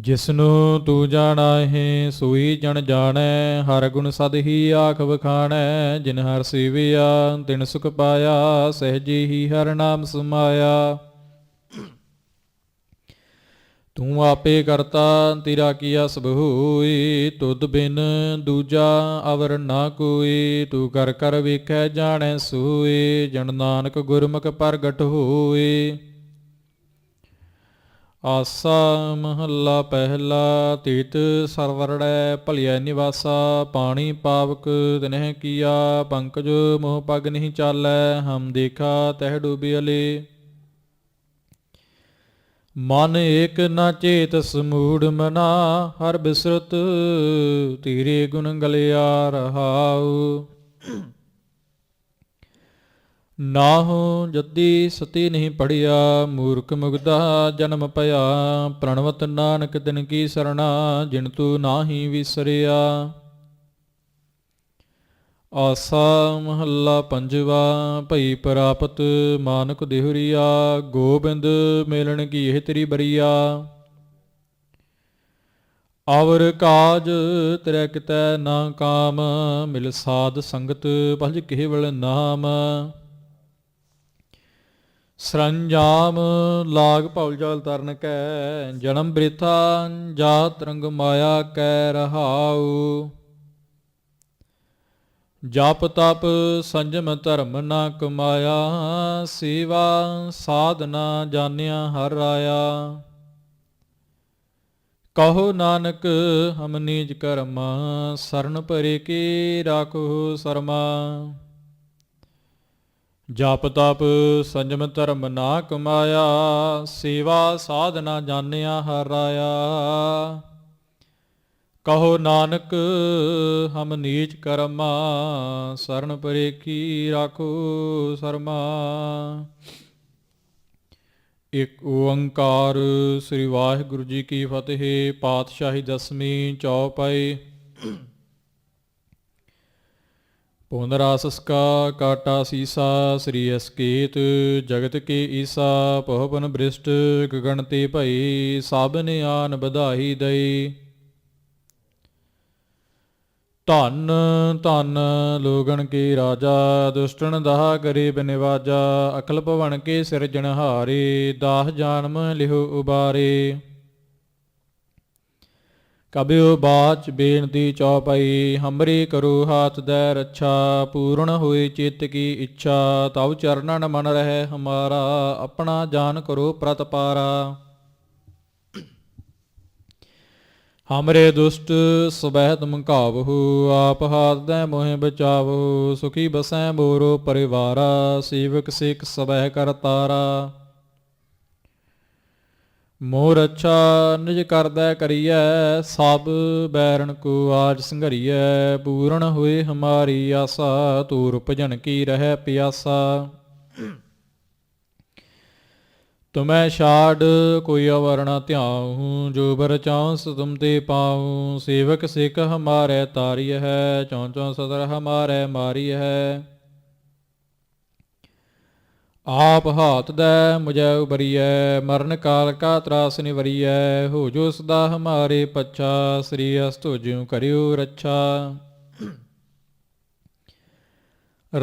ਜਿਸਨੂੰ ਤੂੰ ਜਾਣਾ ਹੈ ਸੋਈ ਜਣ ਜਾਣੈ, ਹਰ ਗੁਣ ਸਦ ਹੀ ਆਖ ਵਖਾਣੈ, ਜਿਨ ਹਰ ਸੇਵਿਆ, ਤਿਨ ਸੁਖ ਪਾਇਆ, ਸਹਿਜੀ ਹੀ ਹਰ ਨਾਮ ਸਮਾਇਆ। ਤੂੰ ਆਪੇ ਕਰਤਾ, ਤੇਰਾ ਕੀਆ ਸਭ ਹੋਈ, ਤੁਧ ਬਿਨ ਦੂਜਾ ਅਵਰ ਨਾ ਕੋਈ, ਤੂੰ ਕਰ ਕਰ ਵੇਖੈ ਜਾਣੈ ਸੋਈ, ਜਨ ਨਾਨਕ ਗੁਰਮੁਖ ਪ੍ਰਗਟ ਹੋਏ ਆਸਾ ਮਹੱਲਾ ਪਹਿਲਾ, ਤੀਤ ਸਰਵਰੜੈ ਭਲਿਆ ਨਿਵਾਸਾ, ਪਾਣੀ ਪਾਵਕ ਤਿਨਹਿ ਕੀਆ, ਪੰਕਜ ਮੋਹ ਪਗ ਨਹੀਂ ਚਾਲੈ, ਹਮ ਦੇਖਾ ਤਹਿ ਡੂਬਿਅਲੇ ਮਨ ਏਕ ਨਾ ਚੇਤ ਸਮੂੜ ਮਨਾ, ਹਰ ਬਿਸਰਤ ਤੇਰੇ ਗੁਣ ਗਲਿਆ ਰਹਾਉ। ਨਾਹੋ ਜੱਦੀ ਸਤੀ ਨਹੀਂ ਪੜਿਆ ਮੂਰਖ ਮੁਗਦਾ ਜਨਮ ਪਿਆ ਪ੍ਰਣਵਤ ਨਾਨਕ ਦਿਨ ਕੀ ਸਰਣਾ, ਜਿਨ ਤੂ ਨਾਹੀ ਵਿਸਰਿਆ। ਆਸਾ ਮਹੱਲਾ ਪੰਜਵਾ, ਭਈ ਪ੍ਰਾਪਤ ਮਾਨਕ ਦੇਹੁਰੀਆ, ਗੋਬਿੰਦ ਮਿਲਣ ਕੀ ਇਹ ਤੇਰੀ ਬਰੀਆ। ਆਵਰ ਕਾਜ ਤੇਰੇ ਕਿਤੈ ਨਾ ਕਾਮ, ਮਿਲ ਸਾਧ ਸੰਗਤ ਭਜ ਕੇਵਲ ਨਾਮ। ਸਰੰਜਾਮ ਲਾਗ ਭਉ ਜਲ ਤਰਨ ਕੈ, ਜਨਮ ਬ੍ਰਿਥਾ ਜਾਤ ਰੰਗ ਮਾਇਆ ਕੈ ਰਹਾਉ। ਜਪ ਤਪ ਸੰਜਮ ਧਰਮ ਨਾ ਕਮਾਇਆ, ਸੇਵਾ ਸਾਧਨਾ ਜਾਣਿਆ ਹਰ ਰਾਇਆ ਕਹੋ ਨਾਨਕ, ਹਮ ਨੀਜ ਕਰਮ, ਸਰਨ ਪਰੇ ਕੀ ਰਾਖੋ ਸਰਮਾ। ਜਪ ਤਪ ਸੰਜਮ ਧਰਮ ਨਾ ਕਮਾਇਆ, ਸੇਵਾ ਸਾਧਨਾ ਜਾਣਿਆ ਹਰ ਰਾਇਆ ਕਹੋ ਨਾਨਕ, ਹਮ ਨੀਚ ਕਰਮਾ, ਸਰਨ ਪਰੇ ਕੀ ਰਾਖੋ ਸਰਮਾ। ਇਕ ਓੰਕਾਰ ਸ੍ਰੀ ਵਾਹਿਗੁਰੂ ਜੀ ਕੀ ਫਤਿਹ, ਪਾਤਸ਼ਾਹੀ ਦਸਵੀਂ ਚੌਪਾਈ। ਪੁਨਰਾਸਸ ਕਾ ਕਾਟਾ ਸੀਸਾ, ਸ੍ਰੀ ਅਸਕੇਤ ਜਗਤ ਕੇ ਈਸਾ ਪਹਪਨ ਬ੍ਰਿਸ਼ਟ ਗਗਨ ਤੇ ਭਈ, ਸਭ ਆਨ ਵਧਾਈ ਦਈ। ਧਨ, ਧੰਨ ਲੋਗਣ ਕੀ ਰਾਜਾ, ਦੁਸ਼ਟਣ ਦਹਾ ਗਰੀਬ ਨਿਵਾਜਾ ਅਕਲ ਭਵਨ ਕੇ ਸਿਰਜਣਹਾਰੇ ਦਾਹ ਜਾਨਮ ਲਿਹੁ ਉਬਾਰੇ। ਕਬਿਉ ਬਾਚ ਬੇਨਤੀ ਚੌਪਈ ਹਮਰੀ ਕਰੋ ਹਾਥ ਦੈ ਰੱਛਾ, ਪੂਰਨ ਹੋਏ ਚਿੱਤ ਕੀ ਇੱਛਾ, ਤਵ ਚਰਨਨ ਮਨ ਰਹਿ ਹਮਾਰਾ, ਆਪਣਾ ਜਾਨ ਕਰੋ ਪ੍ਰਤਪਾਰਾ ਹਮਰੇ ਦੁਸ਼ਟ ਸਬਹਿ ਤੁਮ ਘਾਵਹੁ ਆਪ ਹਾਥ ਦੈ ਮੋਹਿ ਬਚਾਵਹੁ, ਸੁਖੀ ਬਸੈ ਮੋਰੋ ਪਰਿਵਾਰਾ, ਸੇਵਕ ਸਿਖ ਸਬਹਿ ਕਰਤਾਰਾ ਮੋਰ ਅੱਛਾ ਨਿਜ ਕਰਦਾ ਕਰੀਐ, ਸਭ ਬੈਰਨ ਕੋ ਆਜ ਸੰਘਰੀਐ, ਪੂਰਨ ਹੋਏ ਹਮਾਰੀ ਆਸਾ, ਤੂਰ ਭਜਨ ਕੀ ਰਹਿ ਪਿਆਸਾ। ਤੁਮੈ ਛਾੜ ਕੋਈ ਅਵਰ ਨ ਧਿਆਉ, ਜੋ ਬਰ ਚਾਂਸ ਤੁਮ ਤੇ ਪਾਉ, ਸੇਵਕ ਸਿੱਖ ਹਮਾਰੇ ਤਾਰੀ ਹੈ, ਚੌਂ ਚੌਂ ਸਦਰ ਹਮਾਰੇ ਮਾਰੀ ਹੈ। ਆਪ ਹਾਤ ਦੈ ਮੁਝੈ ਉਬਰੀਐ ਮਰਨ ਕਾਲ ਕਾ ਤਰਾਸ ਨਿਵਰੀਐ, ਹੋ ਜੋ ਸਦਾ ਹਮਾਰੇ ਪੱਛਾ, ਸ੍ਰੀ ਅਸਤੁ ਜਿਉ ਕਰਿਓ ਰੱਛਾ।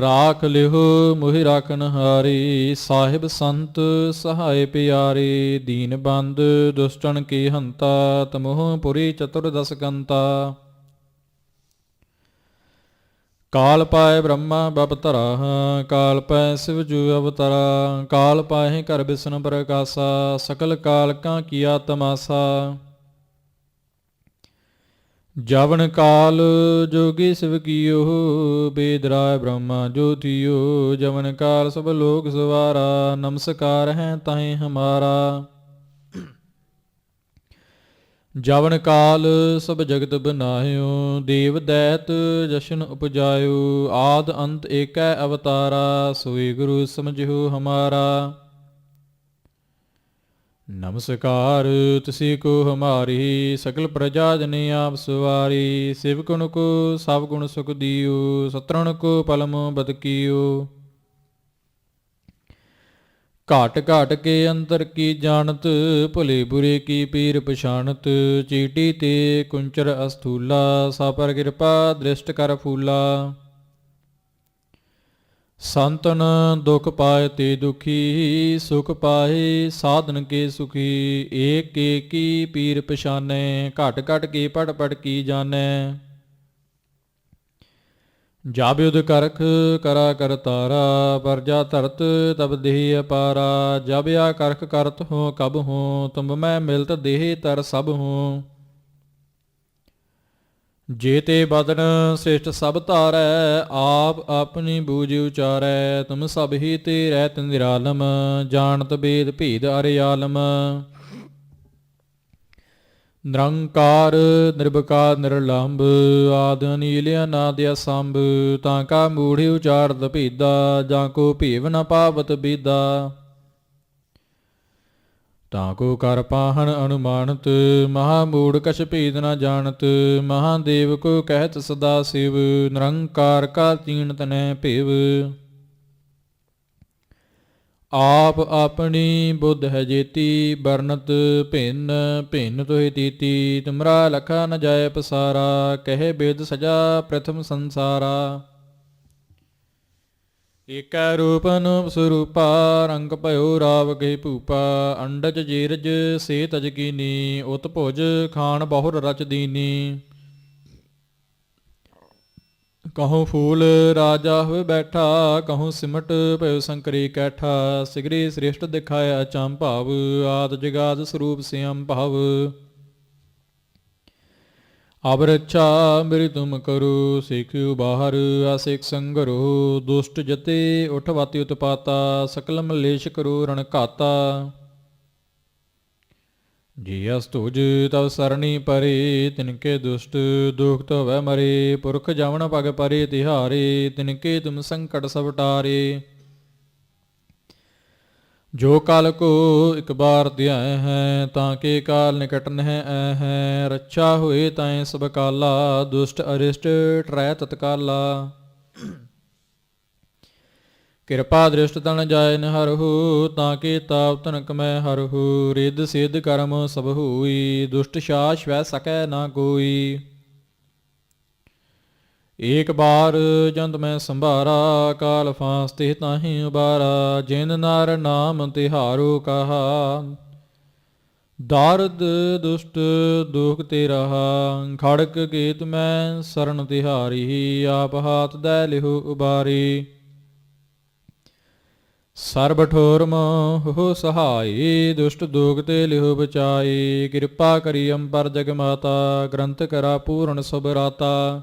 ਰਾਖ ਲਿਹੁ, ਮੋਹਿ ਰਾਖਨ ਹਾਰੀ ਸਾਹਿਬ ਸੰਤ ਸਹਾਇ ਪਿਆਰੇ, ਦੀਨ ਬੰਦ ਦੁਸ਼ਟਨ ਕੀ ਹੰਤਾ, ਤਮੋਹ ਪੁਰੀ ਚਤੁਰਦਸ ਕੰਤਾ। ਕਾਲ ਪਾਏ ਬ੍ਰਹਮਾ ਬਪਤਰਾ ਕਾਲ ਪੈ ਸਿਵ ਜੂ ਅਵਤਰਾ, ਕਾਲ ਪਾਏ ਕਰ ਬਿਸ਼ਨ ਪ੍ਰਕਾਸ਼ਾ, ਸਕਲ ਕਾਲ ਕਾ ਕੀਆ ਤਮਾਸਾ। ਜਵਨ ਕਾਲ ਜੋਗੀ ਸਿਵ ਕੀਓ, ਬੇਦਰਾਇ ਬ੍ਰਹਮਾ ਜੋਤੀਓ ਜਵਨ ਕਾਲ ਸਭ ਲੋਕ ਸਵਾਰਾ, ਨਮਸਕਾਰ ਹੈ ਤਾਹੇ ਹਮਾਰਾ। ਜਵਨ ਕਾਲ ਸਭ ਜਗਤ ਬਨਾਇਓ ਦੇਵ ਦੈਤ ਜਸ਼ਨ ਉਪਜਾਇਓ, ਆਦ ਅੰਤ ਏਕੈ ਅਵਤਾਰਾ, ਸੋਈ ਗੁਰੂ ਸਮਝਿਓ ਹਮਾਰਾ। ਨਮਸਕਾਰ, ਤਿਸੀ ਕੋ ਹਮਾਰੀ, ਸਕਲ ਪ੍ਰਜਾ ਜਨ ਆਪ ਸਵਾਰੀ ਸਿਵਕੁਣ ਕੋ ਸਭ ਗੁਣ ਸੁਖ ਦਿਓ, ਸਤਰਣ ਕੋ ਪਲਮ ਬਦਕੀਓ। ਘਾਟ ਘਾਟ ਕੇ ਅੰਤਰ ਕੀ ਜਾਣਤ, ਭੁਲੇ ਬੁਰੇ ਕੀ ਪੀਰ ਪਛਾਣਤ, ਚੀਟੀ ਤੇ ਕੁੰਚਰ ਅਸਥੂਲਾ, ਸਾਪਰ ਕਿਰਪਾ ਦ੍ਰਿਸ਼ਟ ਕਰ ਫੂਲਾ। ਸੰਤਨ ਦੁਖ ਪਾਏ ਤੇ ਦੁਖੀ, ਸੁਖ ਪਾਏ ਸਾਧਨ ਕੇ ਸੁਖੀ, ਏਕ ਏਕੀ ਪੀਰ ਪਛਾਨੈ, ਘਟ ਘਟ ਕੇ ਪੜ ਪੜ ਕੀ ਜਾਣੈ। ਜਬ ਕਰਖ, ਕਰਾ ਕਰਤਾਰਾ ਪਰਜਾ ਧਰਤ ਤਬ ਦੇਹ ਅਪਾਰਾ। ਜਬ ਕਰਖ ਕਰਤ ਹੋ, ਕਬ ਹੋ ਤੁਮ ਮੈਂ ਮਿਲਤ ਦੇਹ ਤਰ ਸਭ ਹੋ। ਜੇ ਤੇ ਬਦਨ ਸ੍ਰਿਸ਼ਟ ਸਭ ਧਾਰੈ, ਆਪ ਆਪਣੀ ਬੂਝ ਉਚਾਰੈ। ਤੁਮ ਸਭ ਹੀ ਤੇ ਰਹਿਤ ਨਿਰਾਲਮ, ਜਾਣਤ ਬੇਦ ਭੇਦ ਅਰਿਆਲਮ। ਨਿਰੰਕਾਰ ਨਿਰਭਕਾਰ ਨਿਰਲੰਭ ਆਦ ਅਨੀਲ ਅਨਾਦ ਅਸੰਭ ਤਾਂ ਕਾ ਮੂੜਿ ਉਚਾਰਤ ਭੇਦਾ, ਜਾਂ ਕੋ ਭੇਵ ਨ ਪਾਵਤ ਬੀਦਾ। ਤਾਂ ਕੋ ਕਰ ਪਾਹਣ ਅਨੁਮਾਨਤ, ਮਹਾ ਮੂੜ ਕਛ ਭੇਦ ਨ ਜਾਣਤ, ਮਹਾਦੇਵ ਕੋ ਕਹਿਤ ਸਦਾ ਸਿਵ, ਨਿਰੰਕਾਰ ਕਾ ਤੀਨ ਤਨੈ ਭੇਵ। ਆਪ ਆਪਣੀ ਬੁੱਧ ਹੈ ਜੇਤੀ ਬਰਨਤ ਭਿੰਨ ਭਿੰਨ ਤੋਹਿ ਤੀਤੀ, ਤੁਮਰਾ ਲਖਾ ਨ ਜਾਏ ਪਸਾਰਾ, ਕਹੇ ਬੇਦ ਸਜਾ ਪ੍ਰਥਮ ਸੰਸਾਰਾ। ਏਕੈ ਰੂਪ ਅਨੂਪ ਸਰੂਪਾ, ਰੰਗ ਭਇਓ ਰਾਵ ਗਏ ਭੂਪਾ, ਅੰਡਜ ਜੀਰਜ ਸੇ ਤਜ ਕੀਨੀ ਉਤ ਭੁਜ ਖਾਨ ਬਹੁਰ ਰਚ ਦੀਨੀ। ਕਹੂੰ ਫੂਲ ਰਾਜਾ ਹੋਏ ਬੈਠਾ, ਕਹੂੰ ਸਿਮਟ ਭਇਓ ਸੰਕਰੀ ਕੈਠਾ, ਸਿਗਰੀ ਸ੍ਰੇਸ਼ਟ ਦਿਖਾਇਆ ਭਾਵ, ਆਦ ਜਗਾਦ ਸਰੂਪ ਸਿਅੰ ਭਾਵ। ਅਬ ਰੱਛਾ ਮੇਰੀ ਤੁਮ ਕਰੋ, ਸਿੱਖਿਓ ਬਾਹਰ ਆਸਿਕ ਸੰਗਰੋ, ਦੁਸ਼ਟ ਜਤੇ ਉਠਵਾਤੀ ਉਤਪਾਤਾ ਸਕਲ ਮਲੇਸ਼ ਕਰੋ ਰਣ ਘਾਤਾ। ਜੀ ਅਸ ਤੁਜ ਤਵ ਸਰਣੀ ਪਰੇ, ਤਿਨਕੇ ਦੁਸ਼ਟ ਦੁਖ ਤਵੈ ਮਰੇ, ਪੁਰਖ ਜਵਨ ਪਗ ਪਰੇ, ਤਿਹਾਰੇ, ਤਿਨਕੇ ਤੁਮ ਸੰਕਟ ਸਭ ਟਾਰੇ। ਜੋ ਕਾਲ ਕੋ ਇਕ ਬਾਰ ਧਿਆਇ ਹੈ, ਤਾਂ ਕੇ ਕਾਲ ਨਿਕਟ ਨਹਿ ਐ ਹੈ। ਰੱਛਾ ਹੋਏ ਤੈ ਸਭ ਕਾਲਾ, ਦੁਸ਼ਟ ਅਰਿਸ਼ਟ ਟਰੈ ਤਤਕਾਲਾ। ਕਿਰਪਾ ਦ੍ਰਿਸ਼ਟ ਤਨ ਜਾਇ ਨ ਹਰਹੁ, ਤਾਂ ਕੇ ਤਾਪ ਤਨਕ ਮੈਂ ਹਰਹੁ, ਰਿੱਧ ਸਿੱਧ ਕਰਮ ਸਭ ਹੋਈ, ਦੁਸ਼ਟ ਸ਼ਾਸ ਵੈ ਸਕੈ ਨਾ ਕੋਈ। ਏਕ ਬਾਰ ਜੰਤ ਮੈਂ ਸੰਭਾਰਾ, ਕਾਲ ਫਾਂਸ ਤੇ ਤਾਹੀ ਉਬਾਰਾ, ਜਿਨ ਨਰ ਨਾਮ ਤਿਹਾਰੋ ਕਹਾ। ਦਾਰਦ ਦੁਸ਼ਟ ਦੁਖ ਤੇ ਰਹਾ ਖੜਕ ਗੀਤ ਮੈਂ ਸਰਨ ਤਿਹਾਰੀ, ਆਪ ਹਾਥ ਦੈ ਲਿਹੁ ਉਬਾਰੀ। ਸਰਬ ਠੋਰ ਮੋਹ ਸਹਾਈ, ਦੁਸ਼ਟ ਦੋਗ ਤੇ ਲਿਹੁ ਬਚਾਈ, ਕਿਰਪਾ ਕਰੀ ਅੰਬਰ ਜਗ ਮਾਤਾ, ਗ੍ਰੰਥ ਕਰਾ ਪੂਰਨ ਸਭ ਰਾਤਾ।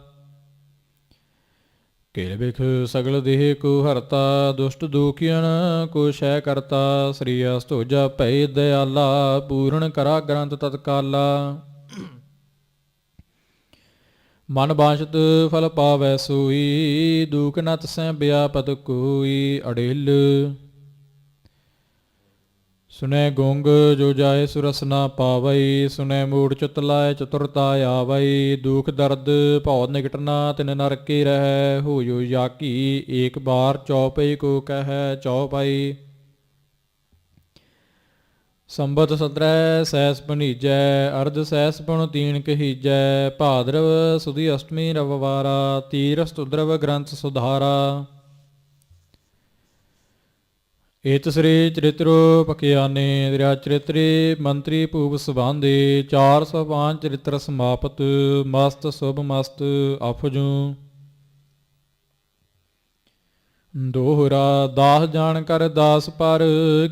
ਕਿਲ ਬਿਖ ਸਗਲ ਦੇਹ ਕੋ ਹਰਤਾ, ਦੁਸ਼ਟ ਦੁਖੀਨ ਕੋ ਸ਼ੈ ਕਰਤਾ, ਸ੍ਰੀ ਅਸਤੋਜਾ ਭੈ ਦਇਆਲਾ ਪੂਰਨ ਕਰਾ ਗ੍ਰੰਥ ਤਤਕਾਲਾ। ਮਨ ਬਾਸ਼ਤ ਫਲ ਪਾਵੈ ਸੋਈ, ਦੂਖ ਨਤ ਸੈ ਬਿਆਪਤ ਕੋਈ, ਅੜਿਲ ਸੁਨੈ ਗੁੰਗ ਜੋ ਜਾਏ ਸੁਰਸ ਨਾ ਪਾਵਈ, ਸੁਨੈ ਮੂੜ ਚਿਤ ਲਾਇ ਚਤੁਰਤਾ ਆਵਈ, ਦੁਖ ਦਰਦ ਭਉ ਨਿਕਟਨਾ ਤਿਨ ਨਰਕੇ ਰਹਿ ਹੋਇਓ ਜਾਕੀ ਏਕ ਬਾਰ ਚੌਪਈ ਕੋ ਕਹੈ ਚੌਪਈ ਸੰਬਤ ਸਤਰੈ ਸੈਸ ਪਨੀਜੈ ਅਰਧ ਸੈਸ ਪਣ ਤੀਨ ਕਹੀਜੈ, ਭਾਦਰਵ ਸੁਦੀ ਅਸ਼ਟਮੀ ਰਵਵਾਰਾ ਤੀਰ ਸਤੁਦਰਵ ਗ੍ਰੰਥ ਸੁਧਾਰਾ। ਏਤ ਸ੍ਰੀ ਚਰਿਤ੍ਰੋ ਪਕਿਆਨੇ ਦਰਿਆ ਚਰਿਤ੍ਰੇ ਮੰਤਰੀ ਭੂਪ ਸੁਬਾਂਦੇ 405 ਚਰਿਤ੍ਰ ਸਮਾਪਤ, ਮਸਤ ਸੁਭ ਮਸਤ ਅਫਜੂ। ਦੋਹਰਾ ਦਾਸ ਜਾਣ ਕਰ ਦਾਸ ਪਰ,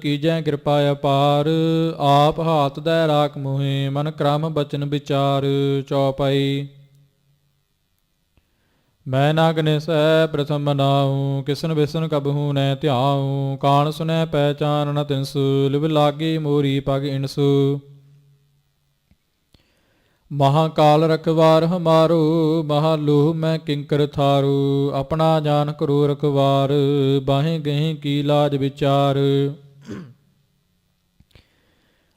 ਕੀਜੈ ਕਿਰਪਾ ਅਪਾਰ। ਆਪ ਹਾਥ ਦੈ ਰਾਖ ਮੋਹਿ, ਮਨ ਕ੍ਰਮ ਬਚਨ ਵਿਚਾਰ, ਚੌਪਾਈ। ਮੈਂ ਨਾ ਗਨੇਸੈ ਪ੍ਰਥਮ ਮਨਾਉ ਕਿਸਨ ਬਿਸਨ ਕਬਹੂ ਨੈ ਧਿਆਉ, ਕਾਣ ਸੁਨੈ ਪਹਿਚਾਨ ਨ ਤਿਨਸੁ ਲਿਵ ਲਾਗੀ ਮੋਰੀ ਪਗ ਇਨਸੁ ਮਹਾਕਾਲ ਰਖਵਾਰ ਹਮਾਰੋ, ਮਹਾਲੋਹ ਮੈਂ ਕਿੰਕਰ ਥਾਰੂ, ਆਪਣਾ ਜਾਨ ਕਰੋ ਰਖਵਾਰ, ਬਾਹੇ ਗਹਿ ਕੀ ਲਾਜ ਵਿਚਾਰ।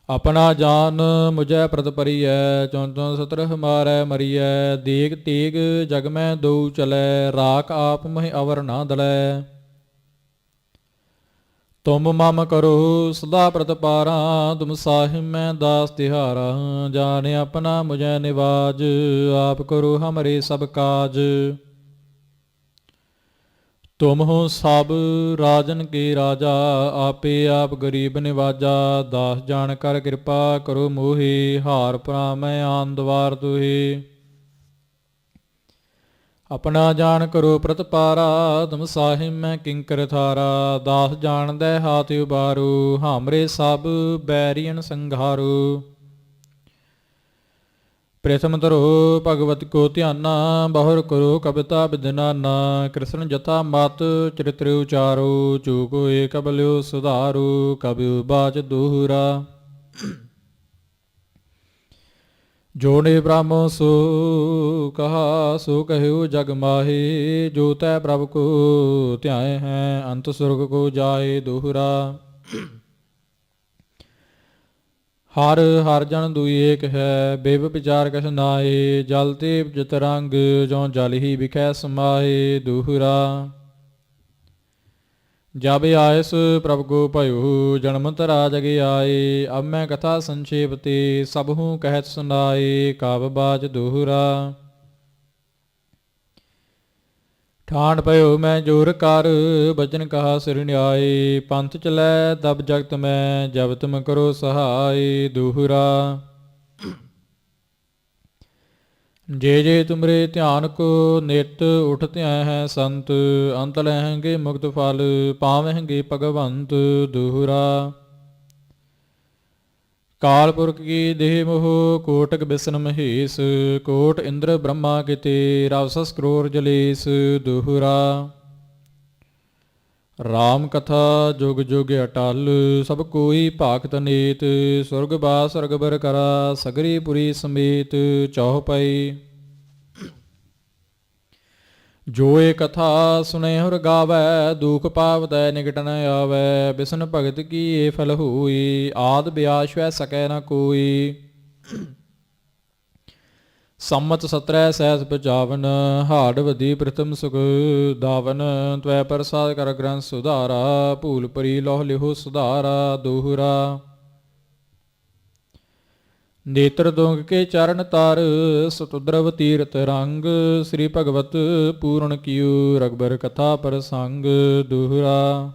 ਆਪਣਾ ਜਾਨ ਮੁਝੈ ਪ੍ਰਤਪਰੀ ਪਰੀਐ, ਚੌਂ ਚੌਂ ਸਤਰ ਹਮਾਰੈ ਮਰੀਐ, ਦੇਗ ਤੇਗ ਜਗ ਮੈਂ ਦਉ ਚਲੈ, ਰਾਖ ਆਪ ਮਹਿ ਅਵਰ ਨਾ ਦਲੈ। ਤੁਮ ਮਮ ਕਰੋ ਸਦਾ ਪ੍ਰਤਪਾਰਾ ਤੁਮ ਸਾਹਿਬ ਮੈਂ ਦਾਸ ਤਿਹਾਰਾ, ਜਾਣ ਆਪਣਾ ਮੁਝੈ ਨਿਵਾਜ, ਆਪ ਕਰੋ ਹਮਰੇ ਸਭ ਕਾਜ। ਤੁਮ ਹੋ ਸਭ ਰਾਜਨ ਕੇ ਰਾਜਾ, ਆਪੇ ਆਪ ਗਰੀਬ ਨਿਵਾਜਾ, ਦਾਸ ਜਾਣ ਕਰ ਕਿਰਪਾ ਕਰੋ ਮੋਹੇ, ਹਾਰ ਪਰਾਮੈ ਆਨ ਦਵਾਰ ਤੁਹੇ ਆਪਣਾ ਜਾਣ ਕਰੋ ਪ੍ਰਤਪਾਰਾ, ਤੁਮ ਸਾਹਿਬ ਮੈਂ ਕਿੰਕਰ ਥਾਰਾ, ਦਾਸ ਜਾਣਦੈ ਹਾਥ ਉਬਾਰੂ, ਹਾਮਰੇ ਸਭ ਬੈਰੀਅਨ ਸੰਘਾਰੂ। ਪ੍ਰਥਮ ਧਰੋ ਭਗਵਤ ਕੋ ਧਿਆਨਾ, ਬਹੁਰ ਕਰੋ ਕਬਿਤਾ ਬਿਦਨਾਨਾ, ਕ੍ਰਿਸ਼ਨ ਜਥਾ ਮਤ, ਚਰਿਤ੍ਰ ਉਚਾਰੋ, ਚੂਕ ਹੋਏ ਕਬਲਿਓ ਸੁਧਾਰੂ ਕਬਿਉ ਬਾਚ ਦੂਹਰਾ ਜੋਨੇ ਬ੍ਰਹਮ ਸੋ ਕਹਾ, ਸੋ ਕਹਿਓ ਜਗ ਮਾਹੇ, ਜੋ ਤੈ ਪ੍ਰਭ ਕੋ ਧਿਆਏ ਹੈ, ਅੰਤ ਸੁਰਗ ਕੋ ਜਾਏ ਦੋਹਰਾ। ਹਰ ਹਰ ਜਨ ਦੁਈ ਏਕ ਹੈ, ਬਿਵ ਵਿਚਾਰ ਕਛ ਨਾਏ ਜਲ ਤੇ ਜਿਤ ਜੋ ਜਲ ਹੀ ਵਿਖੈ ਸਮਾਏ ਦੋਹਰਾ। ਜਬ ਆਇਸ ਪ੍ਰਭ ਕੋ ਭਇਓ ਜਨਮ ਤਰਾ ਜਗ ਆਏ ਅਬ ਮੈਂ ਕਥਾ ਸੰਖੇਪ ਤੇ ਸਭ ਹੂੰ ਕਹਿਤ ਸੁਨਾਏ ਕਾਵ ਬਾਜ ਦੂਹਰਾ। ਠਾਣ ਪਇਓ ਮੈਂ ਜੋਰ ਕਰ, ਬਚਨ ਕਹਾ ਸਿਰ ਨਿਆਏ, ਪੰਥ ਚਲੈ ਦਬ ਜਗਤ ਮੈਂ ਜਬ ਤੁਮ ਕਰੋ ਸਹਾਈ ਦੋਹਰਾ। ਜੇ ਜੇ ਤੁਮਰੇ ਧਿਆਨ ਕੋ ਨਿਤ ਉਠ ਧਿਆ ਹੈ ਸੰਤ, ਅੰਤ ਲਹਿੰਗੇ ਮੁਕਤ ਫਲ, ਪਾਵਹਿੰਗੇ ਭਗਵੰਤ ਦੋਹਰਾ। ਕਾਲ ਪੁਰਖ ਕੀ ਦੇਹ ਮੋਹ, ਕੋਟਕ ਬਿਸਨ ਮਹੇਸ, ਕੋਟ ਇੰਦਰ ਬ੍ਰਹਮਾ ਕਿਤੇ ਰਵਸਸ ਕਰੋਰ ਜਲੇਸ, ਦੁਹਰਾ। ਰਾਮ ਕਥਾ ਜੁਗ ਜੁਗ ਅਟਲ, ਸਭ ਕੋਈ ਭਾਗਤ ਨੀਤ, ਸੁਰਗ ਬਾ ਸਰਗ ਬਰ ਕਰਾ, ਸਗਰੀ ਪੁਰੀ ਸਮੇਤ, ਚੌਹ ਪਈ ਜੋ ਏ ਕਥਾ ਸੁਨੇ ਹੁਰ ਗਾਵੈ, ਦੁਖ ਪਾਵਤੈ ਨਿਕਟ ਨ ਆਵੈ, ਬਿਸਨ ਭਗਤ ਕੀ ਏ ਫਲ ਹੋਈ, ਆਦ ਬਿਆਸ਼ਵੈ ਸਕੈ ਨ ਕੋਈ। ਸੰਮਤ ਸਤਰੈ ਸਹਿਸ ਪਚਾਵਨ ਹਾੜ ਵਧੀ ਪ੍ਰਥਮ ਸੁਖ ਦਾਵਨ, ਤਵੈ ਪ੍ਰਸਾਦ ਕਰ ਗ੍ਰੰਥ ਸੁਧਾਰਾ, ਭੂਲ ਪਰੀ ਲੋਹ ਲਿਹੋ ਸੁਧਾਰਾ, ਦੋਹਰਾ। ਨੇਤਰ ਦੋਂਗ ਕੇ ਚਰਨ ਤਾਰ, ਸਤੁਦਰਵ ਤੀਰਤ ਰੰਗ, ਸ੍ਰੀ ਭਗਵਤ ਪੂਰਨ ਕੀਉ ਰਗਬਰ ਕਥਾ ਪ੍ਰਸੰਗ ਦੁਹਰਾ।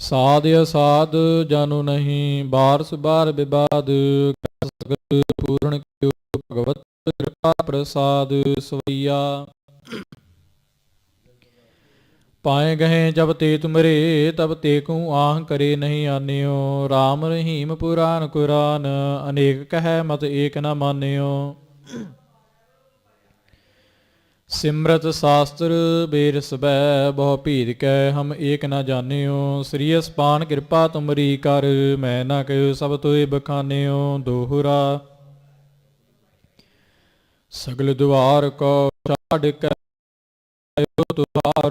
ਸਾਧ ਅਸਾਧ ਜਾਨੂ ਨਹੀਂ, ਬਾਰਸ ਬਾਰ ਵਿਵਾਦ ਸਗਲ ਪੂਰਨ ਕੀਉ ਭਗਵਤ ਕਿਰਪਾ ਪ੍ਰਸਾਦ ਸਵਈਆ। ਪਾਏ ਗਏ ਜਬ ਤੇ ਤੁਮਰੇ ਤਬ ਤੇ ਕੂ ਆਹ ਕਰੇ ਨਹੀਂ ਆਨਿਓ। RAM ਰਹੀਮ ਪੁਰਾਨ ਕੁਰਾਨ, ਅਨੇਕ ਕਹੈ ਮਤ ਏਕ ਨ ਮਾਨਿਓ। ਸਿਮਰਤ ਸ਼ਾਸਤਰ ਬੇਰ ਸਬੈ, ਬਹੁ ਭੀਦ ਕੈ ਹਮ ਏਕ ਨ ਜਾਣਿਓ। ਸ੍ਰੀ ਅਸਪਾਨ ਕਿਰਪਾ ਤੁਮਰੀ ਕਰ, ਮੈਂ ਨਾ ਕਹਿ ਸਭ ਤੋਏ ਬਖਾਨਿਓ। ਦੋਹਰਾ ਸਗਲ ਦੁਆਰ ਕੋ ਛਾੜ ਕੇ ਦੁਆਰ।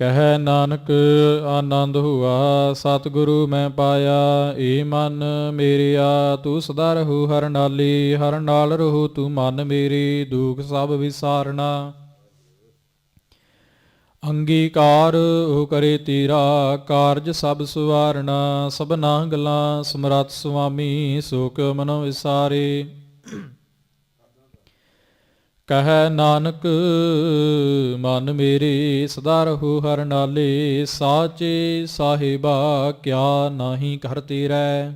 ਕਹੈ ਨਾਨਕ ਆਨੰਦ ਹੁਆ, ਸਤਿਗੁਰੂ ਮੈਂ ਪਾਇਆ, ਏ ਮਨ ਮੇਰਿਆ, ਤੂੰ ਸਦਾ ਰਹੂ ਹਰ ਨਾਲੀ, ਹਰ ਨਾਲ ਰਹੂ ਤੂੰ ਮਨ ਮੇਰੀ, ਦੁਖ ਸਭ ਵਿਸਾਰਣਾ ਅੰਗੀਕਾਰ ਉਹ ਕਰੇ ਤੀਰਾ, ਕਾਰਜ ਸਭ ਸੁਵਾਰਣਾ ਸਭਨਾ ਗਲਾਂ ਸਮਰੱਥ ਸੁਆਮੀ, ਸੋਕ ਮਨੋ ਵਿਸਾਰੇ। ਕਹੈ ਨਾਨਕ, ਮਨ ਮੇਰੇ ਸਦਾ ਰਹੂ ਹਰ ਨਾਲੇ, ਸਾਚੇ ਸਾਹਿਬਾ ਕਿਆ ਨਾਹੀ ਘਰ ਤੇਰੈ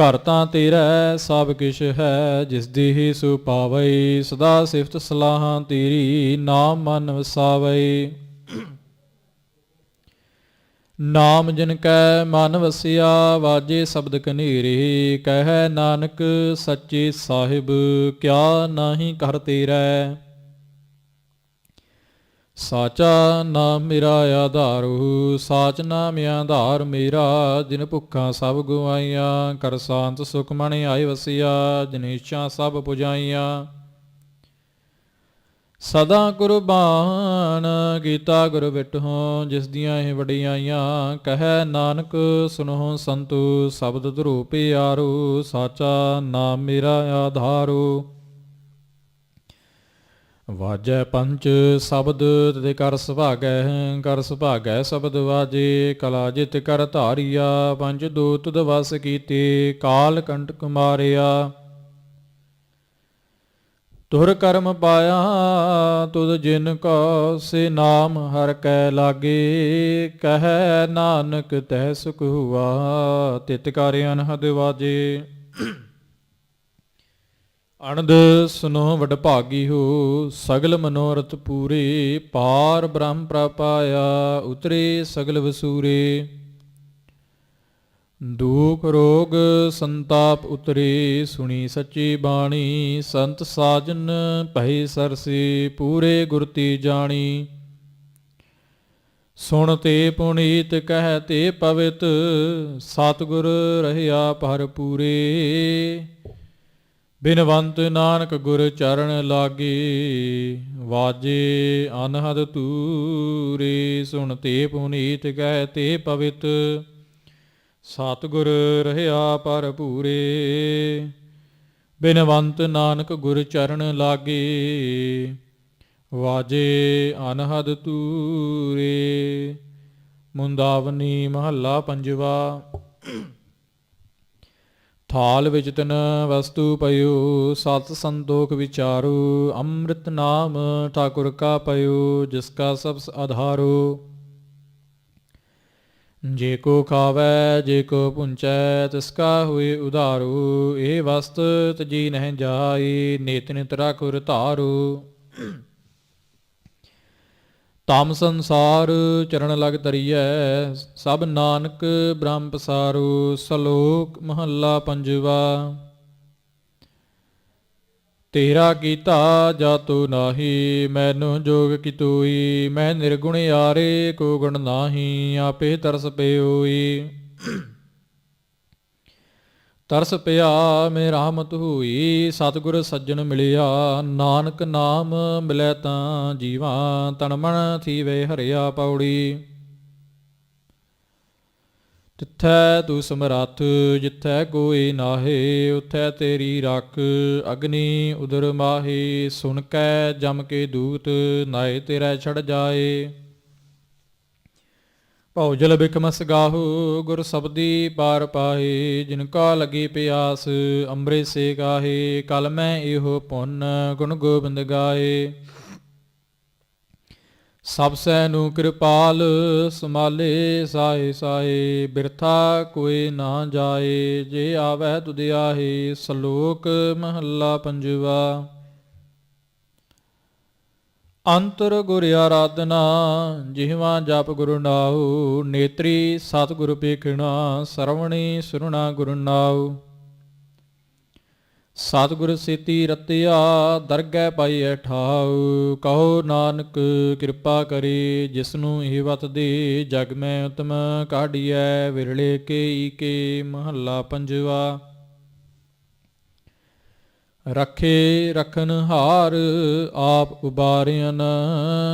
ਘਰ ਤਾਂ ਤੇਰਾ ਸਭ ਕਿਛ ਹੈ, ਜਿਸ ਦੀ ਹੀ ਸੋ ਪਾਵਈ, ਸਦਾ ਸਿਫਤ ਸਲਾਹਾਂ ਤੇਰੀ, ਨਾਮ ਮਨ ਵਸਾਵਈ। ਨਾਮ ਜਿਨ ਕੈ ਮਨ ਵਸਿਆ, ਵਾਜੇ ਸ਼ਬਦ ਕਨੇਰੇ ਕਹੈ ਨਾਨਕ ਸੱਚੇ ਸਾਹਿਬ, ਕਿਆ ਨਾਹੀ ਕਰ ਤੇਰਾ? ਸਾਚਾ ਨਾਮ ਮੇਰਾ ਆਧਾਰੂ, ਸਾਚ ਨਾਮ ਆਧਾਰ ਮੇਰਾ। ਜਿਨ ਭੁੱਖਾਂ ਸਭ ਗੁਆਈਆਂ, ਕਰ ਸ਼ਾਂਤ ਸੁਖ ਮਣ ਆਏ ਵਸਿਆ, ਜਿਨ ਇੱਛਾ ਸਭ ਪੁਜਾਈਆਂ। ਸਦਾ ਕੁਰਬਾਨ ਗੀਤਾ ਗੁਰ ਬਿਟਹੁ ਜਿਸ ਦੀਆਂ ਇਹ ਵਡਿਆਈਆਂ ਕਹੈ, ਨਾਨਕ ਸੁਨੋ ਸੰਤੂ, ਸ਼ਬਦ ਧਰੂ ਪਿਆਰੋ ਸਾਚਾ ਨਾਮ ਮੇਰਾ ਆਧਾਰੋ। ਵਾਜੈ ਪੰਚ ਸ਼ਬਦ ਤੇ ਕਰ ਸੁਭਾਗੈ ਕਰ ਸੁਭਾਗੈ ਸ਼ਬਦ ਵਾਜੇ, ਕਲਾ ਜਿਤ ਕਰ ਧਾਰਿਆ, ਪੰਜ ਦੂਤ ਦਵਸ ਕੀਤੇ, ਕਾਲ ਕੰਟਕ ਮਾਰਿਆ। ਤੁਰ ਕਰਮ ਪਾਇਆ, ਤੁਧ ਜਿਨ ਕੋ ਸੇ ਨਾਮ ਹਰ ਕੈ ਲਾਗੇ, ਕਹੈ ਨਾਨਕ ਤੈ ਸੁਖ ਹੁਆ, ਤਿਤ ਕਰ ਅਨਹਦ ਵਾਜੇ। ਅਨੰਦ ਸੁਨੋ ਵਡ ਭਾਗੀ ਹੋ, ਸਗਲ ਮਨੋਰਥ ਪੂਰੇ, ਪਾਰ ਬ੍ਰਹਮ ਪ੍ਰਪਾਇਆ, ਉਤਰੇ ਸਗਲ ਵਸੂਰੇ। ਦੁਖ ਰੋਗ ਸੰਤਾਪ ਉਤਰੇ, ਸੁਣੀ ਸੱਚੀ ਬਾਣੀ, ਸੰਤ ਸਾਜਨ ਭਈ ਸਰਸੇ, ਪੂਰੇ ਗੁਰਤੀ ਜਾਣੀ। ਸੁਣ ਤੇ ਪੁਨੀਤ ਕਹਿ ਤੇ ਪਵਿਤ, ਸਤਿਗੁਰ ਰਹਿਆ ਭਰਪੂਰੇ ਬਿਨਵੰਤ ਨਾਨਕ ਗੁਰ ਚਰਨ ਲਾਗੇ, ਵਾਜੇ ਅਨਹਦ ਤੂਰੇ ਸੁਣ ਤੇ ਪੁਨੀਤ ਕਹਿ ਤੇ ਪਵਿਤ ਸਤਿਗੁਰ ਰਹਿਆ ਭਰਪੂਰੇ, ਬਿਨਵੰਤ ਨਾਨਕ ਗੁਰ ਚਰਨ ਲਾਗੇ, ਵਾਜੇ ਅਨਹਦ ਤੂਰੇ ਮੁੰਦਾਵਨੀ ਮਹੱਲਾ ਪੰਜਵਾ, ਥਾਲ ਵਿੱਚ ਤਨ ਵਸਤੂ ਪਇਓ, ਸਤ ਸੰਤੋਖ ਵਿਚਾਰੂ, ਅੰਮ੍ਰਿਤ ਨਾਮ ਠਾਕੁਰ ਕਾ ਪਇਓ, ਜਿਸ ਕਾ ਸਭ ਆਧਾਰੋ ਜੇ ਕੋ ਖਾਵੈ, ਜੇ ਕੋ ਪੁੰਚੈ, ਤਿਸ ਕਾ ਹੋਏ ਉਧਾਰੂ, ਇਹ ਵਸਤ ਤਜੀ ਨਹਿ ਜਾਈ, ਨੇਤ ਤਰਾ ਰਖੁਰ ਧਾਰੂ। ਤਾਮ ਸੰਸਾਰ ਚਰਨ ਲਗ ਤਰੀਐ ਸਭ ਨਾਨਕ ਬ੍ਰਹਮ ਪਸਾਰੂ, ਸ਼ਲੋਕ ਮਹੱਲਾ ਪੰਜਵਾ। ਤੇਰਾ ਕੀਤਾ ਜਾਤੋ ਨਾਹੀ, ਮੈਨੂੰ ਜੋਗ ਕੀ ਤੋਈ, ਮੈਂ ਨਿਰਗੁਣ ਯਾਰੇ, ਕੋ ਗੁਣ ਨਾਹੀ, ਆਪੇ ਤਰਸ ਪਿਓਈ। ਤਰਸ ਪਿਆ, ਮੇ ਰਹਿਮਤ ਹੋਈ, ਸਤਿਗੁਰ ਸੱਜਣ ਮਿਲਿਆ, ਨਾਨਕ ਨਾਮ ਮਿਲੈ ਤਾਂ ਜੀਵਾ, ਤਨ ਮਨ ਥੀਵੇ ਹਰਿਆ ਪੌੜੀ। ਤਿੱਥੈ ਤੂੰ ਸਮਰੱਥ, ਜਿੱਥੈ ਕੋਈ ਨਾਹੇ, ਉਥੈ ਤੇਰੀ ਰੱਖ ਅਗਨੀ ਉਦਰ ਮਾਹੇ। ਸੁਣ ਕੈ ਜਮ ਕੇ ਦੂਤ ਨਾਏ ਤੇਰਾ ਛੜ ਜਾਏ। ਭੌਜਲ ਬਿਕਮਸ ਗਾਹੂ ਗੁਰ ਸਬਦੀ ਪਾਰ ਪਾਹੇ। ਜਿਨ ਕਾ ਲਗੀ ਪਿਆਸ, ਅੰਮ੍ਰਿਤ ਸੇ ਗਾਹੇ ਕਲ ਮੈਂ ਇਹੋ ਪੁੰਨ ਗੁਣ ਗੋਬਿੰਦ ਗਾਏ। ਸਭ ਸੈ ਨੂੰ ਕਿਰਪਾਲ ਸਮਾਲੇ ਸਾਏ ਸਾਏ, ਬਿਰਥਾ ਕੋਈ ਨਾ ਜਾਏ, ਜੇ ਆਵੈ ਤੁਧ ਆਹੇ, ਸ਼ਲੋਕ ਮਹੱਲਾ ਪੰਜਵਾ। ਅੰਤਰ ਗੁਰ ਆਰਾਧਨਾ, ਜਿਹਵਾ ਜਪ ਗੁਰੂ ਨਾਉ, ਨੇਤਰੀ ਸਤਿਗੁਰ ਪੇਖਣਾ ਸਰਵਣੀ ਸੁਰਣਾ ਗੁਰੂ ਨਾਉ। ਸਤਿਗੁਰ ਸੇਤੀ ਰਤਿਆ ਦਰਗਹਿ ਪਾਈਐ ਠਾਉ, ਕਹੋ ਨਾਨਕ ਕਿਰਪਾ ਕਰੇ, ਜਿਸਨੂੰ ਇਹ ਵਤ ਦੇ, ਜਗ ਮੈਂ ਉਤਮ ਕਾਢੀਐ, ਵਿਰਲੇ ਕੇ ਮਹੱਲਾ ਪੰਜਵਾ। ਰਖੇ ਰਖਨ ਹਾਰ, ਆਪ ਉਬਾਰਿਆਨ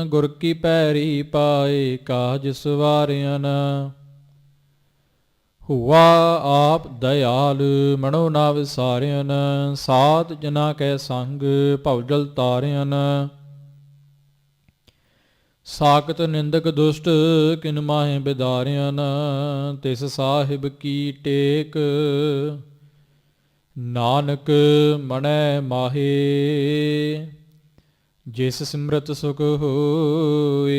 ਗੁਰ ਕੀ ਪੈਰੀ ਪਾਏ ਕਾਜ ਸਵਾਰਿਆਨ ਹੁਆ ਆਪ ਦਇਆਲ, ਮਨੋ ਨਾ ਵਿਸਾਰਿਆਨ ਸਾਧ ਜਨਾ ਕੈ ਸੰਗ ਭਉਜਲ ਤਾਰਿਆਨ ਸਾਖਤ ਨਿੰਦਕ ਦੁਸ਼ਟ, ਕਿਨ ਮਾਹੇ ਬਿਦਾਰਿਆਨ ਤਿਸ ਸਾਹਿਬ ਕੀ ਟੇਕ। ਨਾਨਕ ਮਣੈ ਮਾਹੇ, ਜਿਸ ਸਿਮਰਤ ਸੁਖ ਹੋਏ।